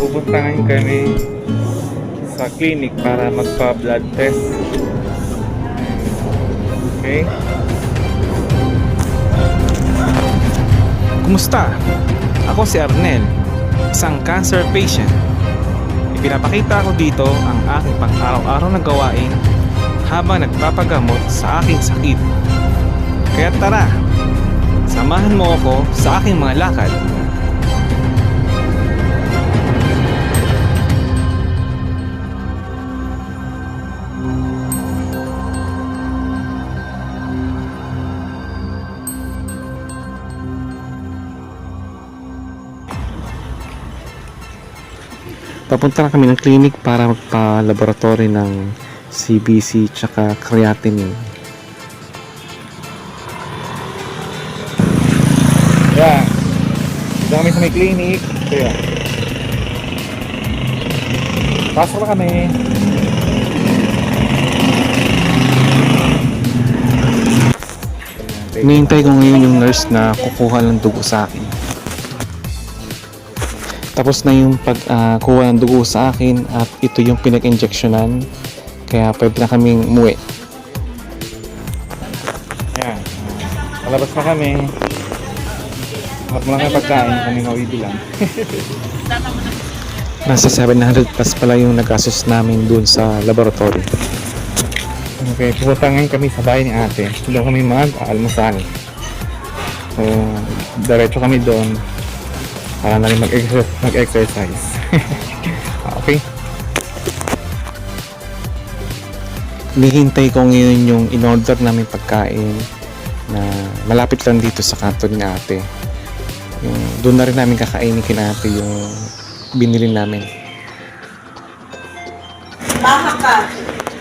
Pupunta ngayon kami sa clinic para magpa-blood test. Okay? Kumusta? Ako si Arnel, isang cancer patient. Ipinapakita ko dito ang aking pang-araw-araw na gawain habang nagpapagamot sa aking sakit. Kaya tara, samahan mo ako sa aking mga lakad. Papunta na kami ng clinic para magpa-laboratory ng CBC tsaka creatinine. Dito kami sa may clinic. Kaya. Pasok na kami. Hinihintay ko ngayon yung nurse na kukuha ng dugo sa akin. Tapos na yung pagkuha ng dugo sa akin at ito yung pinag-injectionan. Kaya pwede na kaming umuwi. Yan. Palabas na kami. At mo lang kami pagkain. Kami mawidi lang. Nasa 700 plus pala yung nagastos namin dun sa laboratory. Okay, pupunta ngayon kami sa bahay ni ate. Doon kami mag-almusal. So, diretso kami doon para na rin mag-exercise. mag-exercise. okay? Hinihintay ko ngayon yung in-order namin pagkain na malapit lang dito sa kanto ni ate. Yung, doon na rin namin kakainin kina ate yung binili namin.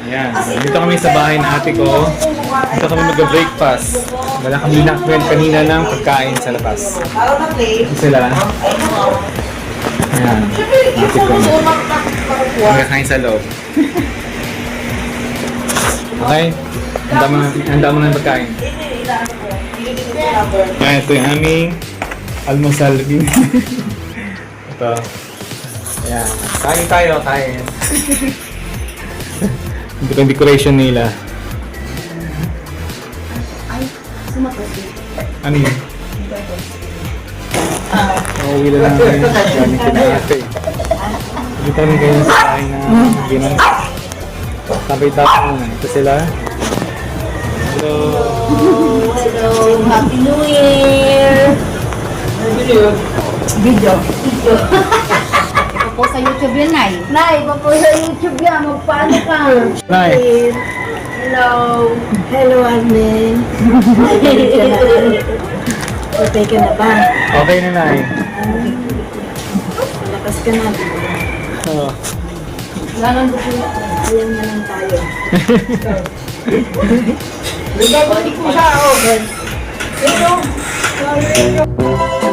Ayan, dito kami sa bahay ng ate ko. Dito kami mag-breakfast. Wala kami nakwen kanina ng pagkain sa labas. Ito sila. Ayan, ate ko. Magkakain sa loob. okay? Handa mo na, handa mo na yung pagkain. Ayan, ito yung aming almusal. ito. Ayan. Kain tayo, kain. Ito yung decoration nila. Ano yun? Uuwi na lang kayo. Gamit ko na ate. Dito kami kayo sa kain na ginang. Tapay-tapay muna. Ito sila. Hello. Hello, Happy New Year! Video. Video. Ito po sa YouTube yun, Nay. Nay, pa po sa YouTube yan. Magpaano ka? Nay. Hello. Hello, Arne. Okay ka na ba? Okay na Nay. Malakas ka na. Oh. Wala nang dugo. Ayan na lang tayo. Nagbabalik ko siya, oh. Pero, sorry.